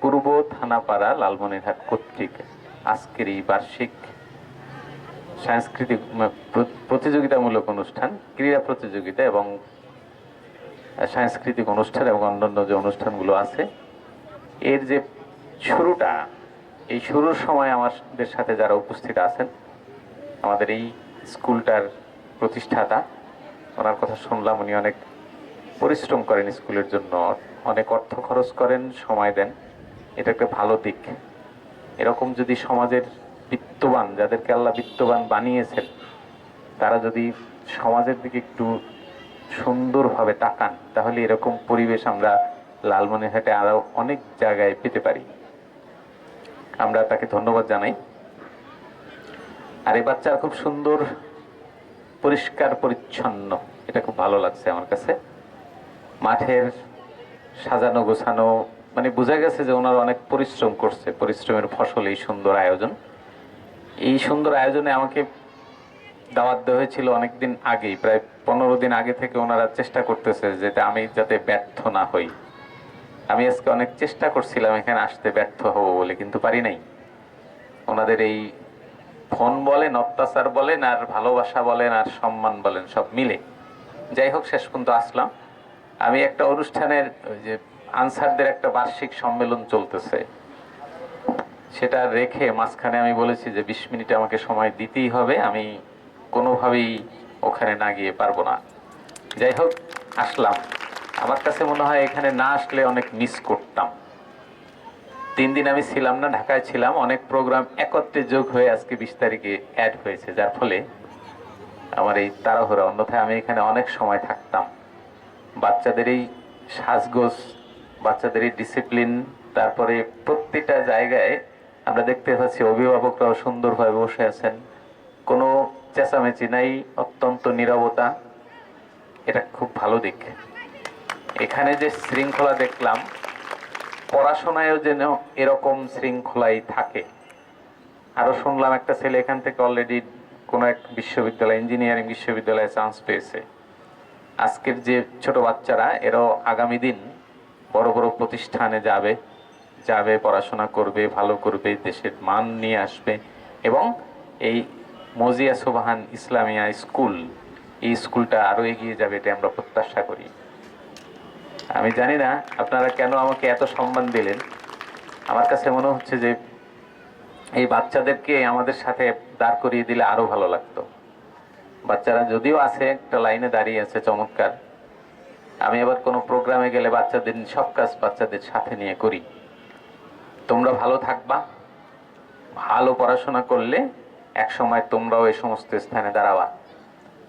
পূর্ব থানাপাড়া লালমনিরহাট কর্তৃক আজকের এই বার্ষিক সাংস্কৃতিক প্রতিযোগিতামূলক অনুষ্ঠান, ক্রীড়া প্রতিযোগিতা এবং সাংস্কৃতিক অনুষ্ঠান এবং অন্যান্য যে অনুষ্ঠানগুলো আছে, এর যে শুরুটা, এই শুরুর সময় আমাদের সাথে যারা উপস্থিত আছেন, আমাদের এই স্কুলটার প্রতিষ্ঠাতা, ওনার কথা শুনলাম, উনি অনেক পরিশ্রম করেন স্কুলের জন্য, অনেক অর্থ খরচ করেন, সময় দেন। এটা একটা ভালো দিক। এরকম যদি সমাজের বিত্তবান, যাদেরকে আল্লাহ বিত্তবান বানিয়েছেন, তারা যদি সমাজের দিকে একটু সুন্দরভাবে তাকান, তাহলে এরকম পরিবেশ আমরা লালমনিরহাটে আরও অনেক জায়গায় পেতে পারি। আমরা তাকে ধন্যবাদ জানাই। আর এই বাচ্চারা খুব সুন্দর, পরিষ্কার, পরিচ্ছন্ন। এটা খুব ভালো লাগছে আমার কাছে। মাঠের সাজানো গোছানো মানে বোঝা গেছে যে ওনারা অনেক পরিশ্রম করছে, পরিশ্রমের ফসল, এই সুন্দর আয়োজন। এই সুন্দর আয়োজনে আমাকে দাওয়াত দেওয়া হয়েছিল অনেকদিন আগেই, প্রায় পনেরো দিন আগে থেকে ওনারা চেষ্টা করতেছে যাতে আমি যাতে ব্যর্থ না হই। আমি আজকে অনেক চেষ্টা করছিলাম এখানে আসতে ব্যর্থ হব বলে, কিন্তু পারি নাই। ওনাদের এই ফোন বলেন, অত্যাচার বলেন, আর ভালোবাসা বলেন, আর সম্মান বলেন, সব মিলে। যাই হোক, শেষ পর্যন্ত আসলাম। আমি একটা অনুষ্ঠানের যে আনসারদের একটা বার্ষিক সম্মেলন চলতেছে। সেটা রেখে মাঝখানে আমি বলেছি যে, বিশ মিনিট আমাকে সময় দিতেই হবে, আমি কোনোভাবেই ওখানে না গিয়ে পারব না। যাই হোক, আসলাম। আমার কাছে মনে হয় এখানে না আসলে অনেক মিস করতাম। তিন দিন আমি ছিলাম না, ঢাকায় ছিলাম। অনেক প্রোগ্রাম একত্রে যোগ হয়ে আজকে বিশ তারিখে অ্যাড হয়েছে, যার ফলে আমার এই তাড়াহুড়া। অন্যথায় আমি এখানে অনেক সময় থাকতাম। বাচ্চাদের এই সাজগোজ বাচ্চাদের ডিসিপ্লিন তারপরে প্রত্যেকটা জায়গায় আমরা দেখতে পাচ্ছি অভিভাবকরাও সুন্দরভাবে বসে আছেন। কোনো চেঁচামেচি নাই, অত্যন্ত নীরবতা। এটা খুব ভালো দিক। এখানে যে শৃঙ্খলা দেখলাম, পড়াশোনায়ও যেন এরকম শৃঙ্খলাই থাকে। আরও শুনলাম একটা ছেলে এখান থেকে অলরেডি কোন এক বিশ্ববিদ্যালয় ইঞ্জিনিয়ারিং বিশ্ববিদ্যালয়ে চান্স পেয়েছে। আজকের যে ছোট বাচ্চারা, এরাও আগামী দিন বড় বড় প্রতিষ্ঠানে যাবে যাবে, পড়াশোনা করবে, ভালো করবে, দেশের মান নিয়ে আসবে এবং এই মজিয়া সুবাহান ইসলামিয়া স্কুল, এই স্কুলটা আরও এগিয়ে যাবে এটা আমরা প্রত্যাশা করি। আমি জানি না আপনারা কেন আমাকে এত সম্মান দিলেন। আমার কাছে মনে হচ্ছে যে এই বাচ্চাদেরকে আমাদের সাথে দাঁড় করিয়ে দিলে আরও ভালো লাগতো। বাচ্চারা যদিও আছে, একটা লাইনে দাঁড়িয়ে আছে, চমৎকার। আমি আবার কোনো প্রোগ্রামে গেলে বাচ্চাদের সব কাজ বাচ্চাদের সাথে নিয়ে করি। তোমরা ভালো থাকবা। ভালো পড়াশোনা করলে এক সময় তোমরাও এই সমস্ত স্থানে দাঁড়াবা।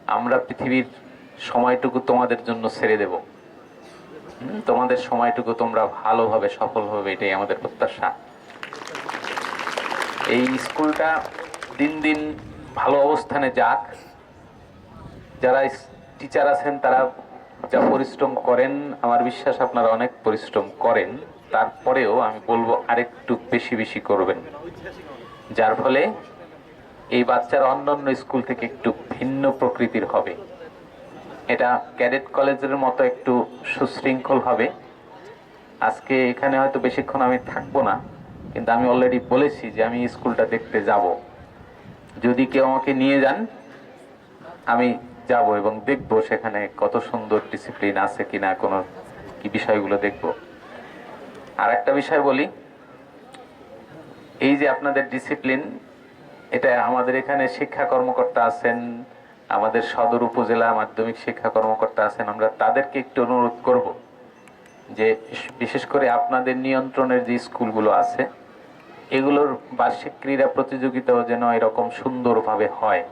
আমরা পৃথিবীর সময়টুকু তোমাদের জন্য ছেড়ে দেব। তোমাদের সময়টুকু তোমরা ভালোভাবে সফল হবে এটাই আমাদের প্রত্যাশা। এই স্কুলটা দিন দিন ভালো অবস্থানে যাক। যারা টিচার আছেন তারা যা পরিশ্রম করেন, আমার বিশ্বাস আপনারা অনেক পরিশ্রম করেন, তারপরেও আমি বলব আরেকটু বেশি বেশি করবেন। যার ফলে এই বাচ্চারা অন্যান্য স্কুল থেকে একটু ভিন্ন প্রকৃতির হবে। এটা ক্যাডেট কলেজের মতো একটু সুশৃঙ্খল হবে। আজকে এখানে হয়তো বেশিক্ষণ আমি থাকব না, কিন্তু আমি অলরেডি বলেছি যে আমি স্কুলটা দেখতে যাব। যদি কেউ আমাকে নিয়ে যান, আমি যাব এবং দেখব সেখানে কত সুন্দর ডিসিপ্লিন আছে কিনা, কোনো কি বিষয়গুলো দেখব। আর একটা বিষয় বলি, এই যে আপনাদের ডিসিপ্লিন এটা আমাদের এখানে শিক্ষা কর্মকর্তা আছেন, আমাদের সদর উপজেলা মাধ্যমিক শিক্ষা কর্মকর্তা আছেন, আমরা তাদেরকে একটু অনুরোধ করব যে বিশেষ করে আপনাদের নিয়ন্ত্রণের যে স্কুলগুলো আছে, এগুলোর বার্ষিক ক্রীড়া প্রতিযোগিতাও যেন এরকম সুন্দরভাবে হয়।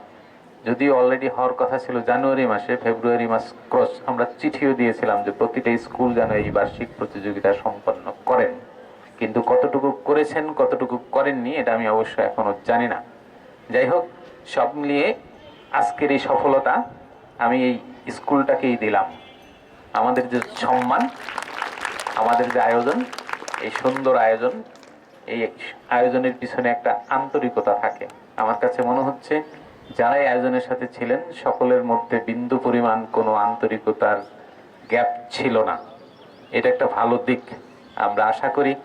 যদিও অলরেডি হওয়ার কথা ছিল জানুয়ারি মাসে, ফেব্রুয়ারি মাস ক্রস, আমরা চিঠিও দিয়েছিলাম যে প্রতিটা স্কুল যেন এই বার্ষিক প্রতিযোগিতা সম্পন্ন করেন। কিন্তু কতটুকু করেছেন, কতটুকু করেননি, এটা আমি অবশ্য এখনও জানি না। যাই হোক, সব মিলিয়ে আজকের এই সফলতা আমি এই স্কুলটাকেই দিলাম। আমাদের যে সম্মান, আমাদের যে আয়োজন, এই সুন্দর আয়োজন, এই আয়োজনের পিছনে একটা আন্তরিকতা থাকে। আমার কাছে মনে হচ্ছে যারা এই আয়োজনের সাথে ছিলেন, সকলের মধ্যে বিন্দু পরিমাণ কোনো আন্তরিকতার গ্যাপ ছিল না। এটা একটা ভালো দিক। আমরা আশা করি